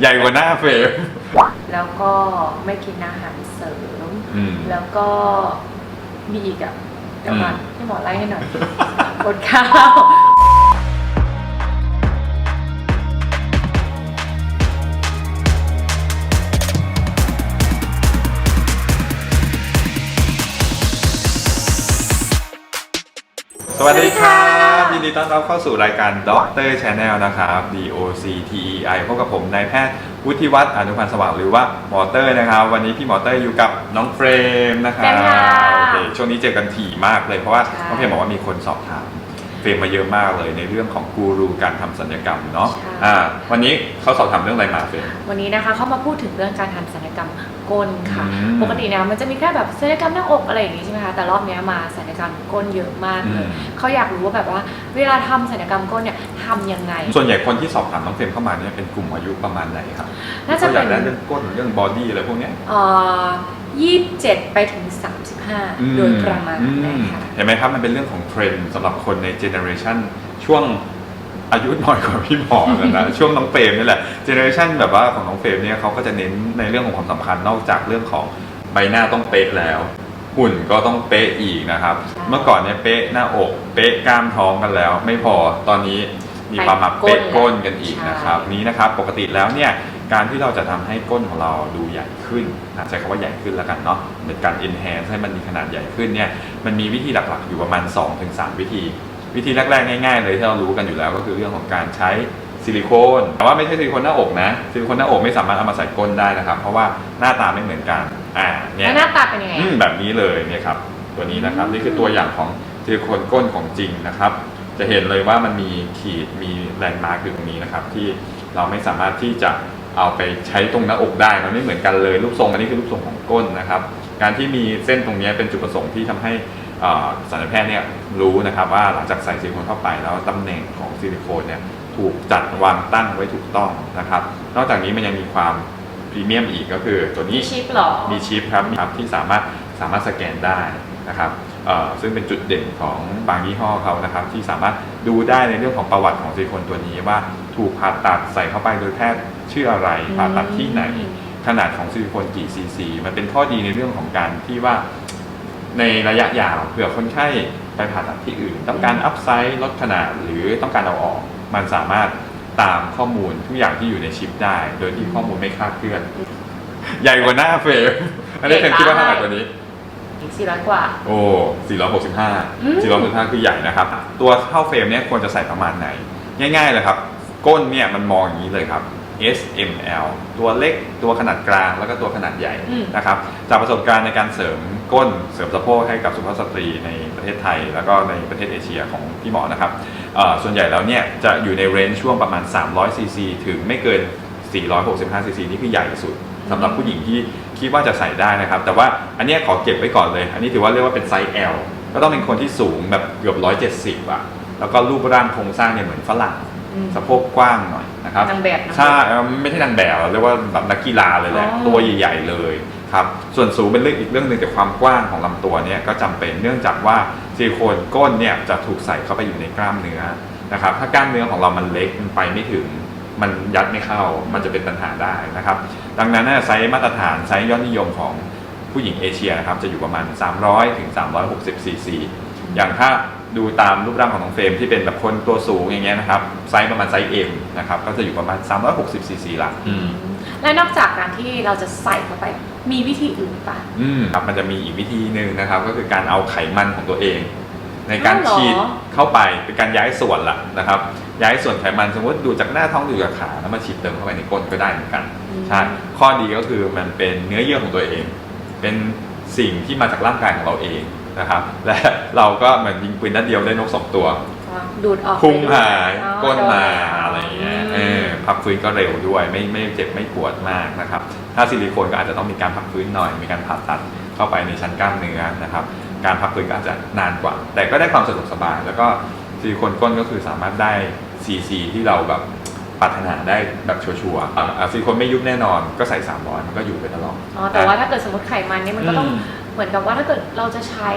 ใหญ่กว่าหน้าเฟรมแล้วก็ไม่กินอาหารเสริม อืม แล้วก็มีอีกอะเดี๋ยวก่อนอืม ให้หมอไล่ให้หน่อยอดข้าว สวัสดีครับ ยินดีต้อนรับเข้าสู่รายการด็อกเตอร์ชาแนลนะครับ D O C T E I พบกับผมนายแพทย์วุฒิวัฒน์อนุพันธ์สว่างหรือว่าหมอเตอร์นะครับ วันนี้พี่หมอเตอร์อยู่กับน้องเฟรมนะครัเฟรบมค่ะ โอเคช่วงนี้เจอกันถี่มากเลยเพราะว่าใช่น้องเฟรมบอกว่ามีคนสอบถามเฟรมมาเยอะมากเลยในเรื่องของกูรูการทำศัลยกรรมเนาะใช่ อ่าวันนี้เขาสอบถามเรื่องอะไรมาเฟรม วันนี้นะคะเขามาพูดถึงเรื่องการทำศัลยกรรมก้นค่ะ อืม ปกติเนี่ยมันจะมีแค่แบบศัลยกรรมหน้าอกอะไรอย่างนี้ใช่ไหมคะแต่รอบเนี้ยมาศัลยกรรมก้นเยอะมากเลยอืมเขาอยากรู้ว่าแบบว่าเวลาทำศัลยกรรมก้นเนี่ย ทำยังไง ส่วนใหญ่คนที่สอบถามน้องเฟรมเข้ามาเนี่ยเป็นกลุ่มอายุประมาณไหนครับน่าจะเขาอเป็ยากนได้เรื่องก้นเรื่องบอดี้อะไรพวกเนี้ยเอ่อยี่สิบเจ็ดไปถึงสามสิบห้าโดยประมาณอืนะคะเห็นไหมครับมันเป็นเรื่องของเทรนด์สำหรับคนในเจเนอเรชันช่วงอายุน้อยกว่าพี่หมอแล้วนะ ช่วงน้องเฟรมนี่แหละเจเนอเรชันแบบว่าของน้องเฟรมเนี่ยเขาก็จะเน้นในเรื่องของความสำคัญนอกจากเรื่องของใบหน้าต้องเป๊ะแล้วหุ่นก็ต้องเป๊ะอีกนะครับใช่เมื่อก่อนเนี่ยเป๊ะหน้าอก เป๊ะกล้ามท้องกันแล้ว ไม่พอตอนนี้ มีความมาไปก้นเป๊ะก้นกันอีกนะครับใช่นี้นะครับปกติแล้วเนี่ยการที่เราจะทำให้ก้นของเราดูใหญ่ขึ้นนะใช้คำว่าใหญ่ขึ้นแล้วกันเนาะเหมือนการ enhance ให้มันมีขนาดใหญ่ขึ้นเนี่ยมันมีวิธีหลักๆ อยู่ประมาณ 2-3 วิธี วิธีแรกๆ ง่าย ๆ เลยที่เรารู้กันอยู่แล้วก็คือเรื่องของการใช้ซิลิโคนแต่ว่าไม่ใช่ซิลิโคนหน้าอกนะซิลิโคนหน้าอกไม่สามารถเอามาใส่ก้นได้นะครับ เพราะว่าหน้าตาไม่เหมือนกันอ่าเนี่ยแล้วหน้าตาเป็นยังไงอืมแบบนี้เลยเนี่ยครับตัวนี้นะครับนี่คือตัวอย่างของซิลิโคนก้นของจริงนะครับ จะเห็นเลยว่ามันมีขีดมีแลนด์มาร์กอยู่ตรงนี้นะครับ ที่เราไม่สามารถที่จะเอาไปใช้ตรงหน้าอกได้มันไม่เหมือนกันเลยรูปทรงอันนี้คือรูปทรงของก้นนะครับ การที่มีเส้นตรงนี้เป็นจุดประสงค์ที่ทำให้เอ่อสัลยแพทย์เนี่ยรู้นะครับว่าหลังจากใส่ซิลิโคนเข้าไปแล้วตำแหน่งของซิลิโคนเนี่ยถูกจัดวางตั้งไว้ถูกต้องนะครับ นอกจากนี้มันยังมีความพรีเมียมอีกก็คือตัวนี้ชิปเหรอมีชิปครับครับที่สามารถสามารถสแกนได้นะครับเอ่อ ซึ่งเป็นจุดเด่นของบางยี่ห้อเขานะครับที่สามารถดูได้ในเรื่องของประวัติของซิลิโคนตัวนี้ว่าถูกผ่าตัดใส่เข้าไปโดยแพทย์ชื่ออะไรผ่าตัดที่ไหนขนาดของซิลิโคนกี่ซีซีมันเป็นข้อดีในเรื่องของการที่ว่าในระยะยาวเผื่อคนไข้ไปผ่าตัดที่อื่น ต้องการอัพไซส์ลดขนาดหรือต้องการเอาออก มันสามารถตามข้อมูลทุกอย่างที่อยู่ในชิปได้ โดยที่ข้อมูลไม่คลาดเคลื่อน ใหญ่กว่าหน้าเฟรมอันนี้เฟรมคิดว่าเท่าไหร่กว่านี้ อีกสี่ร้อยกว่า โอ้465อืม465 คือใหญ่นะครับ ตัวเข้าเฟรมเนี่ยควรจะใส่ประมาณไหน ง่ายๆเลยครับ ก้นเนี่ยมันมองอย่างนี้เลยครับ S M L ตัวเล็กตัวขนาดกลางแล้วก็ตัวขนาดใหญ่อืม นะครับ จากประสบการณ์ในการเสริมก้นเสริมสะโพกให้กับสุภาพสตรีในประเทศไทย แล้วก็ในประเทศเอเชียของพี่หมอนะครับเอ่อส่วนใหญ่แล้วเนี่ยจะอยู่ในเรนจ์ช่วงประมาณ 300 ซีซีถึงไม่เกิน 465 ซีซีนี่คือใหญ่สุดสำหรับผู้หญิงที่ คิดว่าจะใส่ได้นะครับ แต่ว่าอันเนี้ยขอเก็บไว้ก่อนเลย อันนี้ถือว่าเรียกว่าเป็นไซส์ L ก็ต้องเป็นคนที่สูงแบบเกือบ170อะแล้วก็รูปร่างโครงสร้างเนี่ยเหมือนฝรั่งอืมสะโพกกว้างหน่อยนะครับนางแบบนางแบบใช่เอ่อไม่ใช่นางแบบเรียกว่าแบบนักกีฬาเลยแหละอ๋อตัวใหญ่ ๆ เลยครับส่วนสูงเป็นเรื่องอีกเรื่องหนึ่งแต่ความกว้างของลำตัวเนี่ยก็จำเป็นเนื่องจากว่าซิลิโคนก้นเนี่ยจะถูกใส่เข้าไปอยู่ในกล้ามเนื้อนะครับถ้ากล้ามเนื้อของเรามันเล็กมันไปไม่ถึงมันยัดไม่เข้ามันจะเป็นปัญหาได้นะครับ ดังนั้นน่ะไซส์มาตรฐานไซส์ยอดนิยมของผู้หญิงเอเชียนะครับจะอยู่ประมาณ 300 ถึง 360 ซีซี อย่างถ้าดูตามรูปร่างของน้องเฟรมที่เป็นแบบคนตัวสูงอย่างเงี้ยนะครับไซส์ประมาณไซส์ M นะครับก็จะอยู่ประมาณ 360 ซีซีละอืมและนอกจากการที่เราจะใส่เข้าไปมีวิธีอื่นปะอืมครับมันจะมีอีกวิธีหนึ่งนะครับ ก็คือการเอาไขมันของตัวเอง ในการอ้าวเหรอฉีดเข้าไปเป็นการย้ายส่วนละนะครับ ย้ายส่วนไขมันสมมติดูจากหน้าท้องดูจากขาแล้วมาฉีดเติมเข้าไปในก้นก็ได้เหมือนกันใช่ข้อดีก็คือมันเป็นเนื้อเยื่อของตัวเอง เป็นสิ่งที่มาจากร่างกายของเราเองนะครับ และเราก็เหมือนยิงปืนนัดเดียวได้นกสองตัวก็ดูดออกพุงหายอ๋อก้นมาโดนอะไรอย่างเงี้ยมเออพักฟื้นก็เร็วด้วย ไม่ไม่เจ็บไม่ปวดมากนะครับ ถ้าซิลิโคนก็อาจจะต้องมีการพักฟื้นหน่อยมีการผ่าตัดเข้าไปในชั้นกล้ามเนื้อนะครับ การพักฟื้นก็อาจจะนานกว่า แต่ก็ได้ความสะดวกสบายแล้วก็ซิลิโคนก้นก็คือสามารถได้ ซีซีที่เราแบบปรารถนาได้แบบชัวร์ๆอะซิลิโคนไม่ยุบแน่นอนก็ใส่300มันก็อยู่ไปตลอด อ๋อแต่ว่าถ้าเกิดสมมติไขมันเนี่ยมันก็ต้องอืมเหมือนกับว่าถ้าเกิดเราจะใช้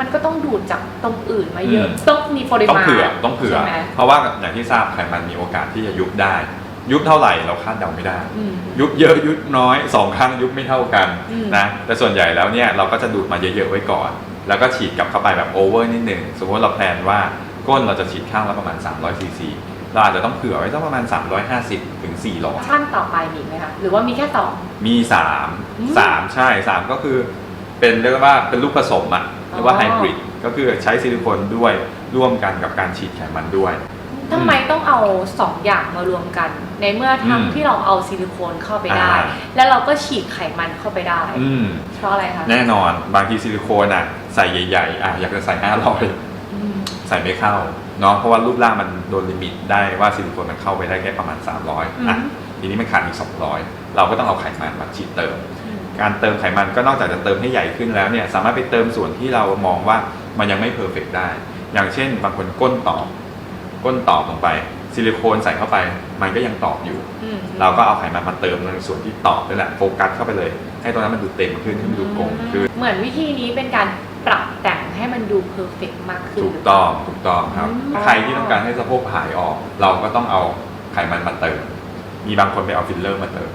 มันก็ต้องดูดจากตรงอื่นมาเยอะอืม ต้องมีปริต้องมาณเผื่อต้องเผื่อ ใช่ไหมเพราะว่าอย่างที่ทราบไขมันมีโอกาสที่จะยุบได้ ยุบเท่าไหร่เราคาดเดาไม่ได้ อืม ยุบเยอะยุบน้อยสองครั้งยุบไม่เท่ากันอืม นะแต่ส่วนใหญ่แล้วเนี่ยเราก็จะดูดมาเยอะๆไว้ก่อน แล้วก็ฉีดกลับเข้าไปแบบโอเวอร์นิดหนึ่งสมมติเราแพลนว่า ก้นเราจะฉีดข้างละประมาณ 300ซีซีเราอาจจะต้องเผื่อไว้สักประมาณ 350ถึง400 ขั้นต่อไปมีอีกไหมคะหรือว่ามีแค่สอง มีสามอืมสามใช่สามก็คือเป็นเรียกว่าเป็นลูกผสมอะเรียกว่าอ๋อ ไฮบริดก็คือใช้ซิลิโคนด้วยร่วมกันกับการฉีดไขมันด้วย ทำไมต้องเอาสองอย่างมารวมกัน ในเมื่อทั้งอืมที่เราเอาซิลิโคนเข้าไปได้ อ่า แล้วเราก็ฉีดไขมันเข้าไปได้ อืมเพราะอะไรคะ แน่นอนบางทีซิลิโคนอะใส่ใหญ่ๆอะอยากจะใส่ห้าร้อยอืม ใส่ไม่เข้าเนาะเพราะว่ารูปร่างมันโดนลิมิตได้ว่าซิลิโคนมันเข้าไปได้แค่ประมาณ 300อะทีนี้มันขาดอีก 200 เราก็ต้องเอาไขมันมาฉีดเติมอืมการเติมไขมันก็นอกจากจะเติมให้ใหญ่ขึ้นแล้วเนี่ยสามารถไปเติมส่วนที่เรามองว่ามันยังไม่เพอร์เฟกได้ อย่างเช่น บางคนก้นตอบ ก้นตอบลงไป ซิลิโคนใส่เข้าไป มันก็ยังตอบอยู่อืมเราก็เอาไขมันมาเติมในส่วนที่ตอบนั่นแหละโฟกัสเข้าไปเลย ให้ตรงนั้นมันดูเต็มขึ้นให้มันดูกลมขึ้นเหมือนวิธีนี้เป็นการ ปรับแต่งให้มันดูเพอร์เฟกมากขึ้นถูกต้องถูกต้องครับอืมใครที่ต้องการให้สะโพกหายออก เราก็ต้องเอาไขมันมาเติม มีบางคนไปเอาฟิลเลอร์มาเติม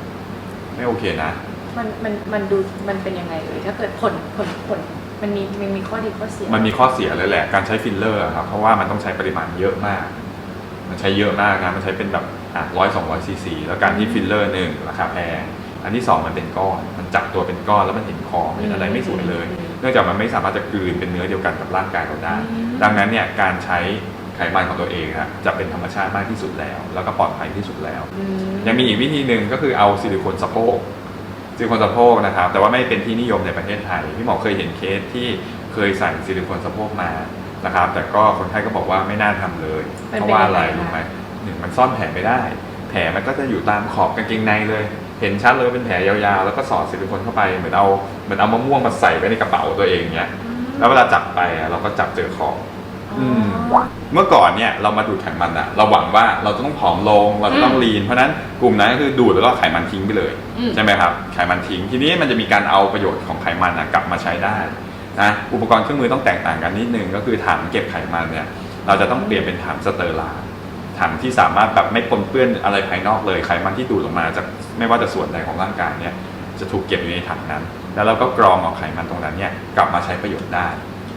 ไม่โอเคนะ มันมันมันดูมันเป็นยังไงเลยถ้าเกิดผลผลผลมันมีมันมีข้อดีข้อเสีย มันมีข้อเสียเลยแหละ การใช้ฟิลเลอร์อะครับ เพราะว่ามันต้องใช้ปริมาณเยอะมาก มันใช้เยอะมากนะ มันใช้เป็นแบบร้อยสองร้อยซีซี แล้วการที่ฟิลเลอร์หนึ่งราคาแพง อันที่สองมันเป็นก้อน มันจับตัวเป็นก้อนแล้วมันเห็นคอเห็นอะไรไม่สวยเลยอืมเนื่องจากมันไม่สามารถจะกลืนเป็นเนื้อเดียวกันกับร่างกายเราได้อืมดังนั้นเนี่ยการใช้ไขมันของตัวเองอะจะเป็นธรรมชาติมากที่สุดแล้ว แล้วก็ปลอดภัยที่สุดแล้วอืมยังมีอีกวิธีหนึ่งก็คือเอาซิลิโคนสะโพกซิลิโคนสะโพกนะครับ แต่ว่าไม่เป็นที่นิยมในประเทศไทยพี่หมอเคยเห็นเคสที่เคยใส่ซิลิโคนสะโพกมานะครับ แต่ก็คนไข้ก็บอกว่าไม่น่าทำเลยมันเพเป็นราะว่าอะไรยังไงคะรู้ไหมหนึ่งมันซ่อนแผลไม่ได้ แผลมันก็จะอยู่ตามขอบกางเกงในเลย เห็นชัดเลยเป็นแผลยาวๆ แล้วก็สอดซิลิโคนเข้าไปเหมือนเอาเหมือนเอามะม่วงมาใส่ไว้ในกระเป๋าตัวเองเนี่ยแล้วเวลาจับไปอะเราก็จับเจอขอบอ๋ออเมื่อก่อนเนี่ยเรามาดูดไขมันอะเราหวังว่าเราจะต้องผอมลงเราจะต้องอืมลีน เพราะฉะนั้นกลุ่มนั้นก็คือดูดแล้วก็ไขมันทิ้งไปเลยอืม ใช่ไหมครับไขมันทิ้งทีนี้มันจะมีการเอาประโยชน์ของไขมันอะกลับมาใช้ได้นะอุปกรณ์เครื่องมือต้องแตกต่างกันนิดนึงก็คือถังเก็บไขมันเนี่ยเราจะต้องเปลี่ยนเป็นถังสเตอร์ไลน์ถังที่สามารถแบบไม่ปนเปื้อนอะไรภายนอกเลยไขมันที่ดูดออกมาจาก ไม่ว่าจะส่วนใดของร่างกายเนี่ยจะถูกเก็บอยู่ในถังนั้น แล้วเราก็กรองเอาไขมันตรงนั้นเนี่ยกลับมาใช้ประโยชน์ได้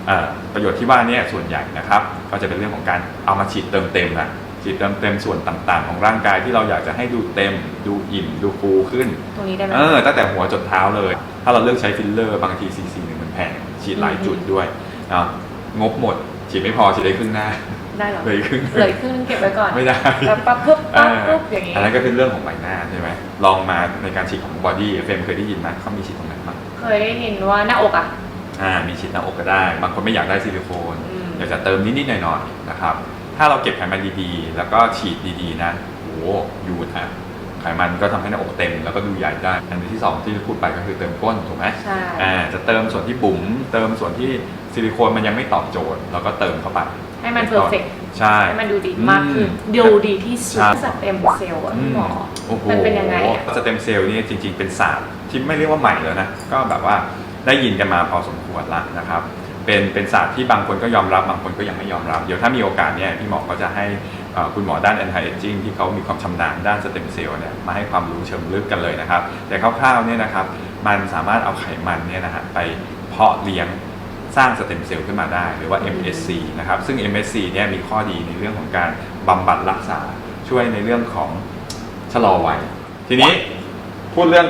เอ่อประโยชน์ที่ว่าเนี่ยส่วนใหญ่นะครับ ก็จะเป็นเรื่องของการเอามาฉีดเติมเต็มนะฉีดเติมเต็มส่วนต่างๆ ของร่างกายที่เราอยากจะให้ดูเต็ม ดูอิ่ม ดูฟูขึ้นตรงนี้ได้ไหมเออตั้งแต่หัวจนเท้าเลย ถ้าเราเลือกใช้ฟิลเลอร์บางทีซีซีหนึ่งมันแพงฉีดหลายจุดด้วยนะงบหมดฉีดไม่พอฉีดได้ครึ่งหน้า ได้เหรอเลยครึ่งเหลยครึ่งนึงเก็บไว้ก่อนไม่ได้ปั๊บปั๊บปุ๊บปั๊บเออปุ๊บอย่างนี้อันนั้นก็เป็นเรื่องของใบหน้าใช่ไหมลองมาในการฉีดของบอดี้เฟรมเคยได้ยินไหมเขามีฉีดตรงไหนบ้างเคยได้ยินว่าหน้าอกอะอ่ามีฉีดหน้าอกก็ได้ บางคนไม่อยากได้ซิลิโคนอืมอยากจะเติมนิดๆหน่อยๆนะครับถ้าเราเก็บไขมันดีๆ แล้วก็ฉีดดีๆนะโอ้ยูดฮะไขมันก็ทำให้หน้าอกเต็มแล้วก็ดูใหญ่ได้ อันที่สองที่พูดไปก็คือเติมก้นถูกไหมใช่อ่าจะเติมส่วนที่บุ๋มเติมส่วนที่ซิลิโคนมันยังไม่ตอบโจทย์เราก็เติมเข้าไป ให้มันเพอร์เฟกใช่ ให้มันดูดีมากขึ้นอืมดูดีที่สุดใช่สเต็มเซลล์อะพี่หมอโอ้โหมันเป็นยังไงอะสเต็มเซลล์นี่จริง ๆ เป็นศาสตร์ที่ไม่เรียกว่าใหม่แล้วนะ ก็แบบว่าได้ยินกันมาพอสมควรละนะครับ เป็นเป็นศาสตร์ที่บางคนก็ยอมรับบางคนก็ยังไม่ยอมรับ เดี๋ยวถ้ามีโอกาสเนี่ยพี่หมอก็จะให้เอ่อคุณหมอด้าน anti aging ที่เขามีความชำนาญด้านสเต็มเซลล์เนี่ยมาให้ความรู้เชิงลึกกันเลยนะครับ แต่คร่าวๆเนี่ยนะครับมันสามารถเอาไขมันเนี่ยนะฮะไปเพาะเลี้ยง สร้างสเต็มเซลล์ขึ้นมาได้ หรือว่า MSC นะครับ ซึ่ง MSC เนี่ยมีข้อดีในเรื่องของการบำบัดรักษาช่วยในเรื่องของชะลอวัย ทีนี้พูดเรื่อง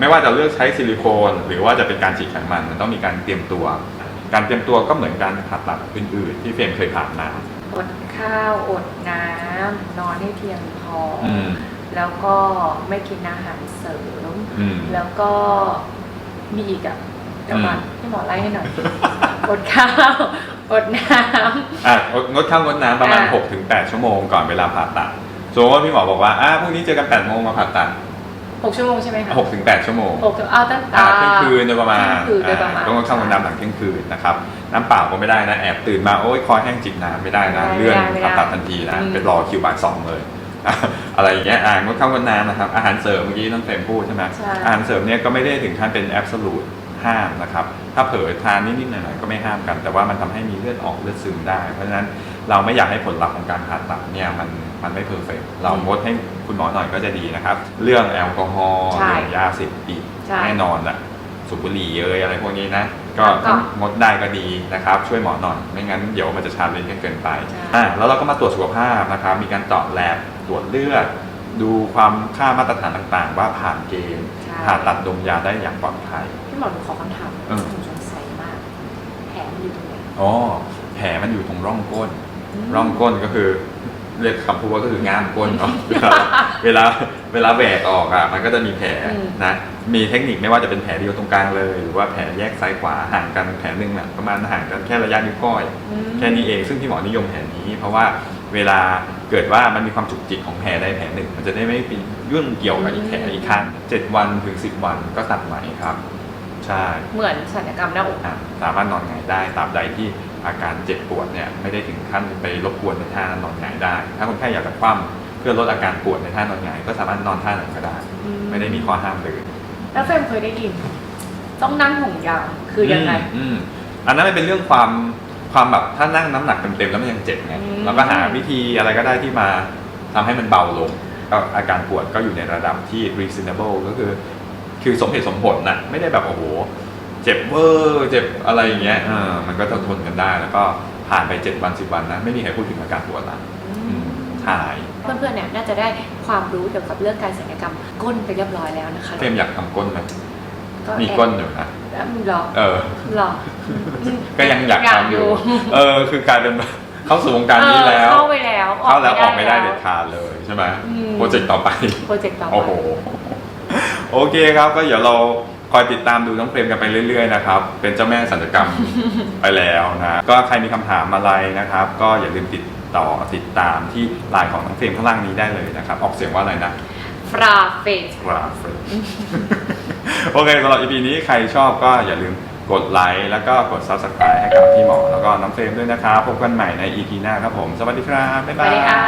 ไม่ว่าจะเลือกใช้ซิลิโคน หรือว่าจะเป็นการฉีดไขมันมันต้องมีการเตรียมตัว การเตรียมตัวก็เหมือนการผ่าตัดอื่น ๆ ที่เฟรมเคยผ่านมาอดข้าวอดน้ำนอนให้เพียงพอออืมแล้วก็ไม่กินอาหารเสริมอืมแล้วก็มีอีกอะเดี๋ยวก่อนอืมพี่หมอไล่ให้หน่อย อดข้าวอดน้ำอะงดงดข้าวงดน้ำประมาณอ่า6-8 ชั่วโมงก่อนเวลาผ่าตัดสมมติว่าพี่หมอบอกว่าอะพรุ่งนี้เจอกัน8โมงมาผ่าตัดหกชั่วโมงใช่ไหมคะ6-8ชั่วโมงหกเอาตั้งอ่าแต่เที่ยงคืนโดยประมาณเที่ยงคืนโดยประมาณอ่าต้องเข้างดน้ำหลังเที่ยงคืนนะครับ น้ำเปล่าก็ไม่ได้นะ แอบตื่นมา โอ้ยคอแห้งจิบน้ำไม่ได้นะไม่ได้เลื่อนไม่ได้ผ่าตัดทันทีนะอืมเป็นรอคิวบ่ายสองเลย อะไรอย่างเงี้ยอ่างดข้าวงดน้ำนะครับ อาหารเสริมเมื่อกี้น้องเฟรมพูดใช่ไหมใช่อาหารเสริมเนี่ยก็ไม่ได้ถึงขั้นเป็นแอบสูต ห้ามนะครับ ถ้าเผลอทานนิดๆหน่อยๆก็ไม่ห้ามกัน แต่ว่ามันทำให้มีเลือดออกเลือดซึมได้ เพราะฉะนั้นเราไม่อยากให้ผลลัพธ์ของการผ่าตัดเนี่ยมันมันไม่เพอร์เฟกเรางดให้คุณหมอหน่อยก็จะดีนะครับ เรื่องแอลกอฮอล์ใช่เรื่องยาเสพติดใช่แน่นอนแหละสูบบุหรี่เอยอะไรพวกนี้นะก็แล้วก็ถ้างดได้ก็ดีนะครับ ช่วยหมอหน่อยไม่งั้นเดี๋ยวมันจะชาเลนจ์กันเกินไปใช่อะแล้วเราก็มาตรวจสุขภาพนะครับ มีการเจาะแลบตรวจเลือด ดูความค่ามาตรฐานต่างๆ ว่าผ่านเกณฑ์ใช่ผ่าตัดดมยาได้อย่างปลอดภัยพี่ หมอหนูขอคำถามเออหนูสงสัยมากแผลมันอยู่ตรงไหนอ๋อแผลมันอยู่ตรงร่องก้นอืมร่องก้นก็คือ เรียกคำพูดว่าก็คือง่ามก้นเนาะเวลาเวลาเวลาแหวกออกอะมันก็จะมีแผลอืมนะมีเทคนิคไม่ว่าจะเป็นแผลเดียวตรงกลางเลย หรือว่าแผลแยกซ้ายขวาห่างกันแผลหนึ่งน่ะประมาณห่างกันแค่ระยะนิ้วก้อย อืม แค่นี้เองซึ่งที่หมอนิยมแผนนี้ เพราะว่าเวลาเกิดว่ามันมีความจุกจิกของแผลใดแผลหนึ่ง มันจะได้ไม่ไปเรื่องเกี่ยวกับอีกแผลอีกข้างเจ็ดวันถึงสิบวันก็ตัดไหมครับ ใช่เหมือนศัลยกรรมหน้าอก อะสามารถนอนหงายได้ตราบใดที่อาการเจ็บปวดเนี่ยไม่ได้ถึงขั้นไปรบกวนในท่านอนหงายได้ ถ้าคนไข้อยากจะคว่ำเพื่อลดอาการปวดในท่านอนหงายก็สามารถนอนท่าไหนก็ได้ อืม ไม่ได้มีข้อห้ามเลยแล้วเฟรมเคยได้ยิน ต้องนั่งห่วงยางคือยังไงมอืมอันนั้นมันเป็นเรื่องความความแบบถ้านั่งน้ำหนักเต็มๆแล้วมันยังเจ็บไงอืม เราก็หาวิธีอะไรก็ได้ที่มาทำให้มันเบาลงก็อาการปวดก็อยู่ในระดับที่ reasonable ก็คือ คือสมเหตุสมผลนะไม่ได้แบบโอ้โหเจ็บเวอร์เจ็บอะไรอย่างเงี้ยเออมันก็จะทนกันได้แล้วก็ผ่านไป7วัน10วันนะไม่มีใครพูดถึงอาการปวดละอืมหาย เพื่อนๆเนี่ยน่าจะได้ความรู้เกี่ยวกับเรื่องการศัลยกรรมก้นไปเรียบร้อยแล้วนะคะเฟรมอยากทำก้นไหมก็มีแอบก้นอยู่นะแล้วมึงหรอเออ หรอก็ยังอยากทำอยู่ เออ คือกลายเป็นแบบเข้าสู่วงการนี้แล้วเออเข้าไปแล้ว เข้าแล้วออกไม่ได้แล้เด็วดขาดเลยใช่ไหมอืมโปรเจกต์ต่อไป โปรเจกต์ต่อไป โอ้โห โอเคครับก็เดี๋ยวเราคอยติดตามดูน้องเฟรมกันไปเรื่อยๆนะครับเป็นเจ้าแม่สัญญกรรมไปแล้วนะก็ใครมีคำถามอะไรนะครับ ก็อย่าลืมติดต่อติดตามที่ไลน์ของน้องเฟรมข้างล่างนี้ได้เลยนะครับ ออกเสียงว่าอะไรนะฟราเฟสกราฟโอเคสำหรับ EP นี้ใครชอบก็อย่าลืมกดไลค์แล้วก็กด Subscribe ให้กับพี่หมอ แล้วก็น้องเฟรมด้วยนะครับพบกันใหม่ใน EP หน้าครับผม สวัสดีครับ บ๊ายสบาวัสยดีค่ะ